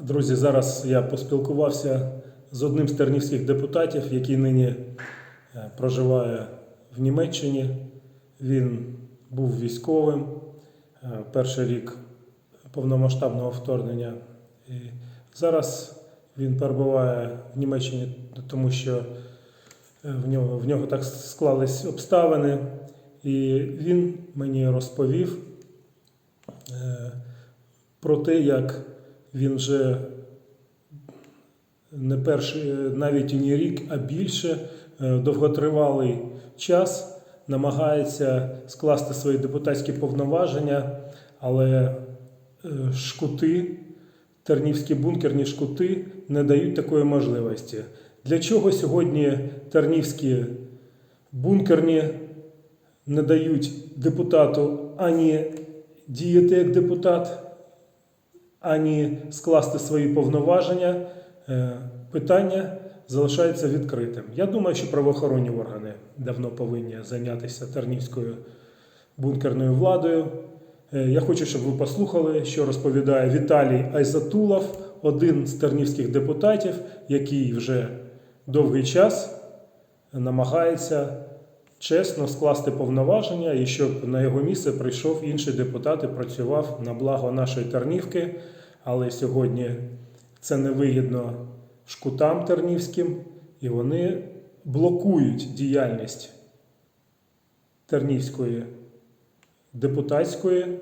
Друзі, зараз я поспілкувався з одним з тернівських депутатів, який нині е, проживає в Німеччині. Він був військовим е, перший рік повномасштабного вторгнення. І зараз він перебуває в Німеччині, тому що е, в нього, в нього так склались обставини. І він мені розповів про те, як він вже не перший, навіть і не рік, а більше е, довготривалий час намагається скласти свої депутатські повноваження, але е, шкути, тернівські бункерні шкути не дають такої можливості. Для чого сьогодні тернівські бункерні не дають депутату ані діяти як депутат, ані скласти свої повноваження, е, питання залишається відкритим. Я думаю, що правоохоронні органи давно повинні зайнятися тернівською бункерною владою. Е, Я хочу, щоб ви послухали, що розповідає Віталій Айзатулов, один з тернівських депутатів, який вже довгий час намагається чесно скласти повноваження і щоб на його місце прийшов інший депутат і працював на благо нашої Тернівки. Але сьогодні це невигідно шкутам тернівським, і вони блокують діяльність тернівської депутатської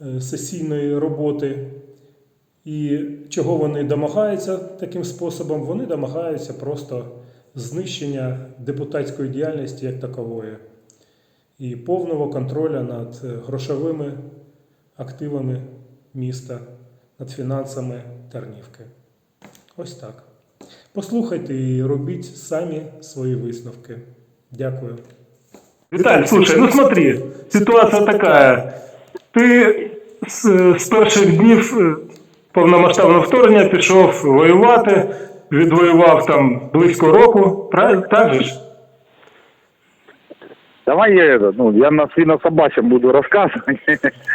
е, сесійної роботи. І чого вони домагаються таким способом? Вони домагаються просто знищення депутатської діяльності як такової і повного контролю над е, грошовими активами міста, над фінансами Тернівки. Ось так. Послухайте і робіть самі свої висновки. Дякую. Виталий, слушай, ну смотри, ситуация такая. Ти з, з перших днів е, повномасштабного вторгнення пішов воювати, відвоював там близько року, правильно? Так же ж? Давай я это, ну, я на свинособачьем буду рассказывать.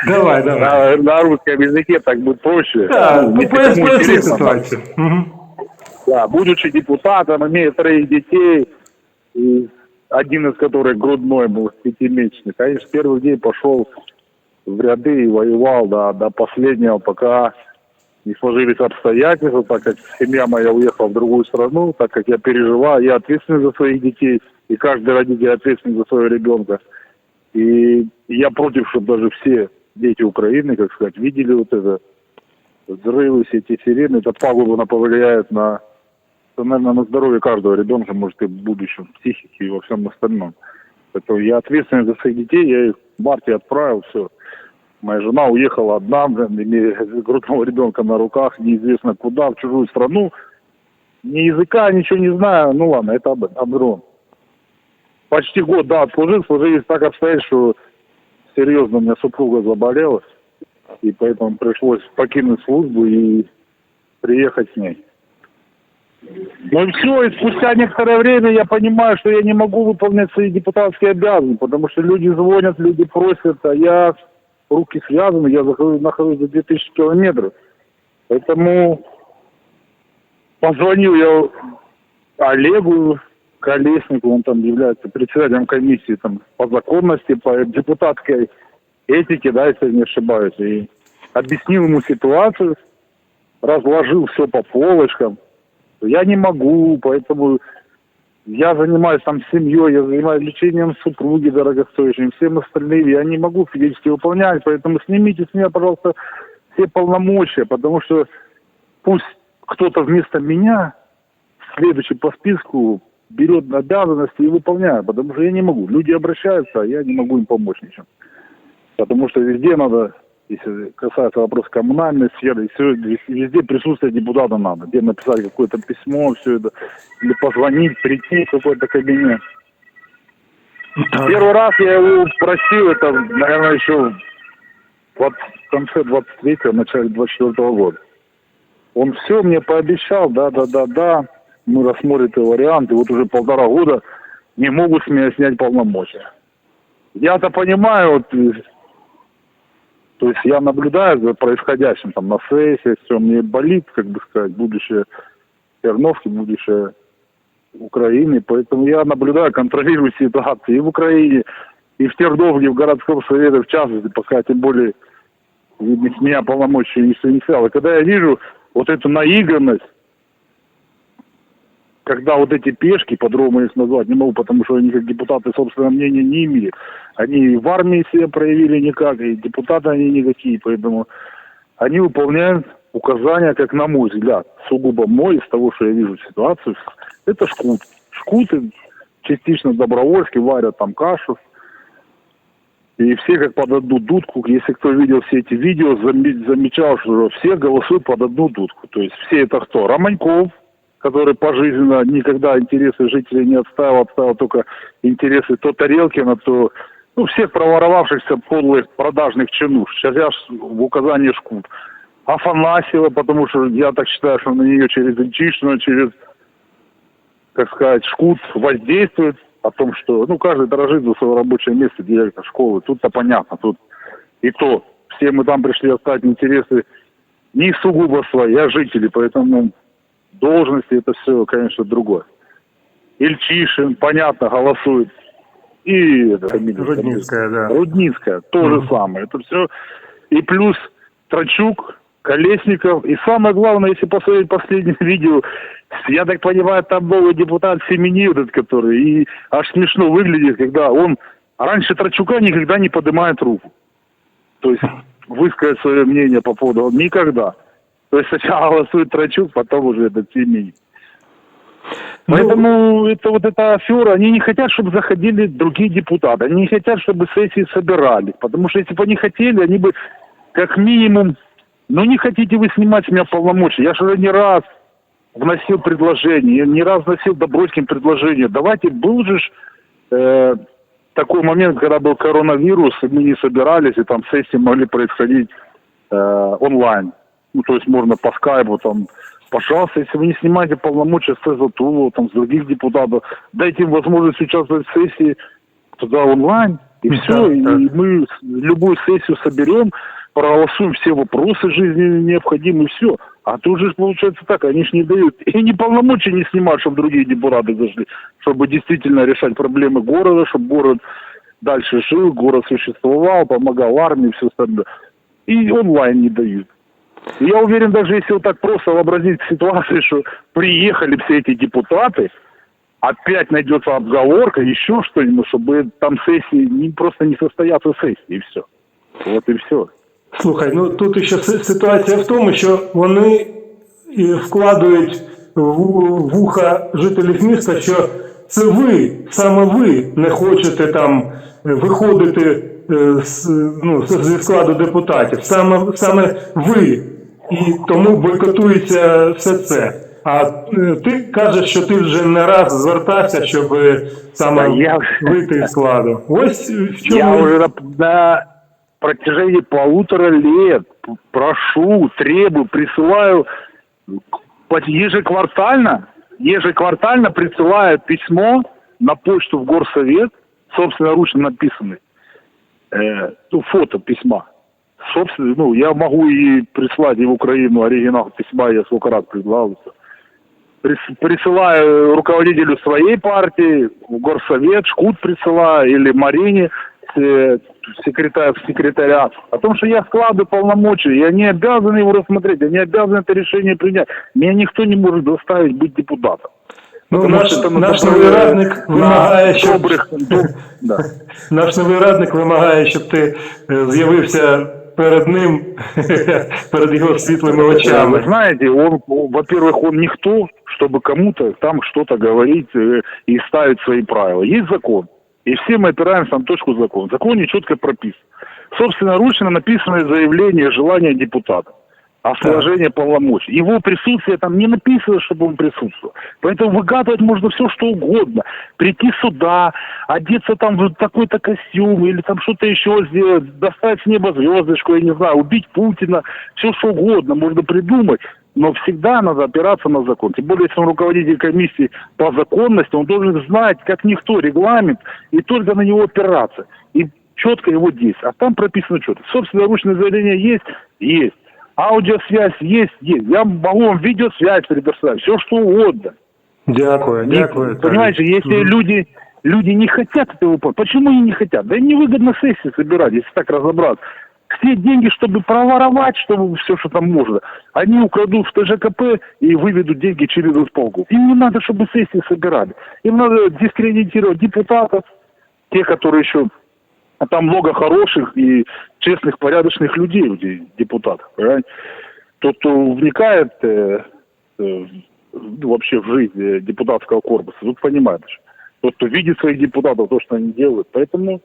Давай, давай. На, на русском языке так будет проще. Да, ну поясни ситуацию. Мгм. Да, будучи депутатом, имея троих детей, и один из которых грудной был пятимесячный, конечно, с первых дней пошел в ряды и воевал до, до последнего, пока не сложились обстоятельства, так как семья моя уехала в другую страну, так как я переживаю, я ответственный за своих детей, и каждый родитель ответственный за своего ребенка. И я против, чтобы даже все дети Украины, как сказать, видели вот это взрывы, все эти сирены, это пагубно повлияет на, наверное, на здоровье каждого ребенка, может и в будущем, психике и во всем остальном. Поэтому я ответственный за своих детей, я их в марте отправил, все. Моя жена уехала одна, блин, имея грудного ребенка на руках, неизвестно куда, в чужую страну. Ни языка, ничего не знаю. Ну ладно, это об, об другом. Почти год, да, отслужил, сложились так обстоятельства, что серьезно у меня супруга заболела, и поэтому пришлось покинуть службу и приехать с ней. Ну и все, и спустя некоторое время я понимаю, что я не могу выполнять свои депутатские обязанности, потому что люди звонят, люди просят, а я руки связаны, я захожу- нахожусь за 2000 километров. Поэтому позвонил я Олегу Колеснику, он там является председателем комиссии там, по законности, по депутатской этике, да, если не ошибаюсь, и объяснил ему ситуацию, разложил все по полочкам. Я не могу, поэтому я занимаюсь там семьей, я занимаюсь лечением супруги дорогостоящим, всем остальным. Я не могу физически выполнять, поэтому снимите с меня, пожалуйста, все полномочия, потому что пусть кто-то вместо меня, следующий по списку, берет обязанности и выполняет, потому что я не могу. Люди обращаются, а я не могу им помочь ничем. Потому что везде надо, если касается вопроса коммунальной сферы, все, везде присутствие депутата надо. Где написать какое-то письмо, все это, или позвонить, прийти в какой-то кабинет. Первый раз я его просил, это, наверное, еще в конце 23-го, начале 24 года. Он все мне пообещал, да, да, да, да, мы рассмотрим эти варианты. Вот уже полтора года не могут с меня снять полномочия. Я-то понимаю, вот, То есть я наблюдаю за происходящим там на сессии, все, мне болит, как бы сказать, будущее Терновки, будущее Украины, поэтому я наблюдаю, контролирую ситуацию и в Украине, и в Терновке, в городском совете, в частности, пока тем более видно, с меня полномочия не. И когда я вижу вот эту наигранность, когда вот эти пешки, по-другому их назвать не могу, потому что они как депутаты собственного мнения не имеют. Они и в армии себя проявили никак, и депутаты они никакие, поэтому они выполняют указания, как на мой взгляд, сугубо мой, из того, что я вижу ситуацию, это шкут. Шкуты частично добровольски варят там кашу, и все как под одну дудку, если кто видел все эти видео, заме- замечал, что все голосуют под одну дудку. То есть все это кто? Романьков, который пожизненно никогда интересы жителей не отставил, отставил только интересы то Тарелкина, то ну, всех проворовавшихся подлых продажных чинуш. Сейчас я в указании шкут. Афанасьева, потому что я так считаю, что на нее через Инчишина, через, так сказать, шкут воздействует о том, что, ну, каждый дорожит за свое рабочее место, директор школы. Тут-то понятно, тут и то. Все мы там пришли оставить интересы не сугубо свои, а жители, поэтому должности это все, конечно, другое. Ильчишин, понятно, голосует. И фамилия, Рудницкая, да. Рудницкая, то же самое. Это все. И плюс Трачук, Колесников. И самое главное, если посмотреть последнее видео, я так понимаю, там новый депутат Семени, вот этот, который, и аж смешно выглядит, когда он раньше Трачука никогда не поднимает руку. То есть высказать свое мнение по поводу он никогда. То есть сначала голосует Трачук, потом уже этот Семени. Поэтому это вот эта афера, они не хотят, чтобы заходили другие депутаты, они не хотят, чтобы сессии собирали, потому что если бы они хотели, они бы как минимум, ну не хотите вы снимать с меня полномочия, я же не раз вносил предложение, не раз вносил Добродским предложение, давайте, был же э, такой момент, когда был коронавирус, и мы не собирались, и там сессии могли происходить э, онлайн, ну то есть можно по скайпу там Пожалуйста, если вы не снимаете полномочия с Затулова, там, с других депутатов, дайте им возможность участвовать в сессии туда онлайн, и Да, все, и да. мы с- любую сессию соберем, проголосуем все вопросы жизненные необходимые, все. А тут же получается так, они же не дают. И не полномочия не снимают, чтобы другие депутаты зашли, чтобы действительно решать проблемы города, чтобы город дальше жил, город существовал, помогал армии и все остальное. И онлайн не дают. И Я уверен, даже если вот так просто вообразить ситуацию, что приехали все эти депутаты, опять найдется отговорка, еще что-нибудь, чтобы там сессии не, просто не состоятся сессии, и все. Вот и все. Слухай, ну тут ще си- ситуація в тому, що вони і вкладають в в вуха жителів міста, що це ви, саме ви не хочете там е, виходити е, з, ну, з- зі складу депутатів. Саме, саме ви. І тому бойкотується все це. А ти кажеш, що ти вже не раз звертався, щоб саме я вже- вийти з складу. Ось в чому Я уже на, на протяжении полутора лет прошу, требую, присылаю ежеквартально, ежеквартально присылаю письмо на почту в горсовет, собственноручно написанный, э, ну, фото письма. Собственно, ну, я могу и прислать и в Украину оригинал письма, я сколько раз предлагал. всё. Прис- Присылаю руководителю своей партии, в горсовет, Шкут присылаю, или Марине, э, секретарь, секретаря, о том, что я складываю полномочия, и они обязаны его рассмотреть, они обязаны это решение принять. Меня никто не может заставить быть депутатом. ну, Потому наш, что наш на- новий радник вимагає, щоб добрых, доб- да. Наш новий радник вимагає, щоб ти е, з'явився перед ним, перед його світлими Вы очами. знаете, он, во-первых, он никто, чтобы кому-то там что-то говорить э, и ставить свои правила. Есть закон. И все мы опираемся на точку закона. В законе четко прописано. Собственноручно написанное заявление, желание депутата о сложении полномочий. Его присутствие там не написано, чтобы он присутствовал. Поэтому выгадывать можно все, что угодно. Прийти сюда, одеться там в такой-то костюм или там что-то еще сделать, достать с неба звездочку, я не знаю, убить Путина, все что угодно можно придумать. Но всегда надо опираться на закон. Тем более, если он руководитель комиссии по законности, он должен знать, как никто, регламент, и только на него опираться. И четко его действия. А там прописано четко. Собственное ручное заявление есть? Есть. Аудиосвязь есть? Есть. Я могу вам видеосвязь предоставить. Все что угодно. Дякую, дякую. Понимаете, если люди, люди не хотят этого выполнять, почему они не хотят? Да им невыгодно сессии собирать, если так разобраться. Все деньги, чтобы проворовать, чтобы все, что там можно, они украдут в ТЖКП и выведут деньги через исполку. Им не надо, чтобы сессии собирали. Им надо дискредитировать депутатов, те, которые еще... А там много хороших и честных, порядочных людей, эти депутаты. понимаете? Тот, кто вникает э, э, в- вообще в жизнь э, депутатского корпуса, тут понимаете. что Тот, кто видит своих депутатов, то, что они делают. Поэтому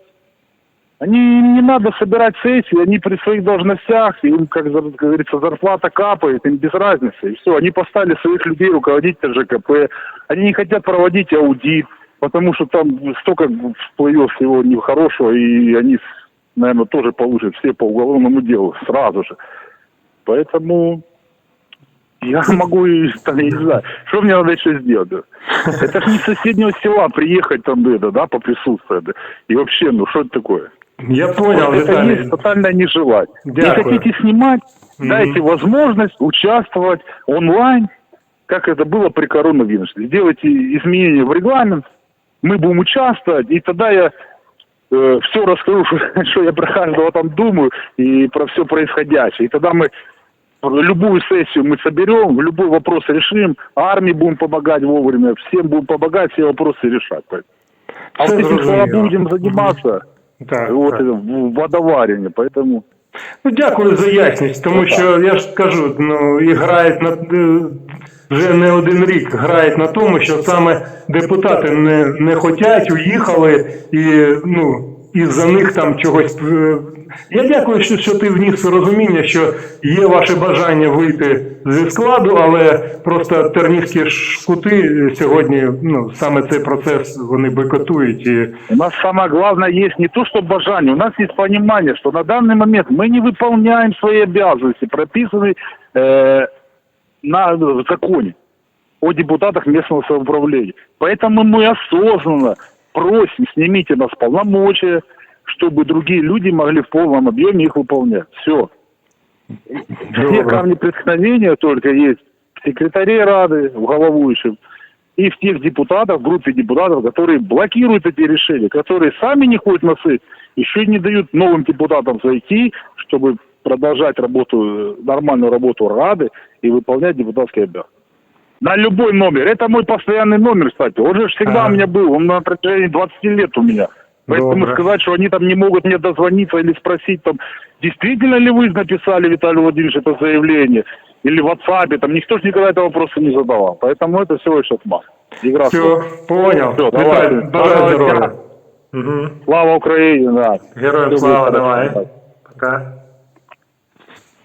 они не надо собирать сессии, они при своих должностях, им, как, говорится, зарплата капает, им без разницы. И все, они поставили своих людей руководить ТЖКП, они не хотят проводить аудит, потому что там столько всплывет всего нехорошего, и они, наверное, тоже получат все по уголовному делу сразу же. Поэтому я могу, и, там, я не знаю, что мне надо еще сделать? да? Это ж не с соседнего села приехать там, это, да, поприсутствовать. да. И вообще, ну что это такое? Я понял, это Виталий. есть тотальное нежелание. Не Дякую. хотите снимать, Мгм. дайте возможность участвовать онлайн, как это было при коронавирусе. Сделайте изменения в регламент, мы будем участвовать, и тогда я все расскажу, что, что я про каждого там думаю, и про все происходящее. И тогда мы любую сессию мы соберем, любой вопрос решим, армии будем помогать вовремя, всем будем помогать, все вопросы решать. А вот этим зрозуміло. будем заниматься, Так, вот это, в водоварении, поэтому... Ну, дякую за ясність, тому що я ж кажу, ну і грають на вже не один рік грають на тому, що саме депутати не, не хотять, уїхали, і ну і за них там чогось. е, Я дякую, що, що ти вніс розуміння, що є ваше бажання вийти зі складу, але просто тернівські шкути сьогодні, ну саме цей процес вони бойкотують і У нас самое главное есть не то, что бажание, у нас есть понимание, что на данный момент мы не выполняем свои обязанности, прописанные э, на, в законе о депутатах местного самоуправления. Поэтому мы осознанно просим, снимите нас полномочия, чтобы другие люди могли в полном объеме их выполнять. Все. Все камни преткновения только есть в секретаре Рады, в головующем, и в тех депутатах, в группе депутатов, которые блокируют эти решения, которые сами не ходят на сессию, еще и не дают новым депутатам зайти, чтобы продолжать работу, э, нормальную работу Рады и выполнять депутатские обязанности. На любой номер. Это мой постоянный номер, кстати. Он же всегда Ага. у меня был. Он на протяжении 20 лет у меня. Поэтому Добро. сказать, что они там не могут мне дозвониться или спросить, там, действительно ли вы написали, Виталий Владимирович, это заявление, или в WhatsApp, там никто же никогда этого вопроса не задавал. Поэтому это всего лишь отмаз. Игра в все, поняв. Все, Віталій, давайте. бажаю Давайте. здоров'я. Угу. Слава Украине, да. Героям слава, давай. Пока.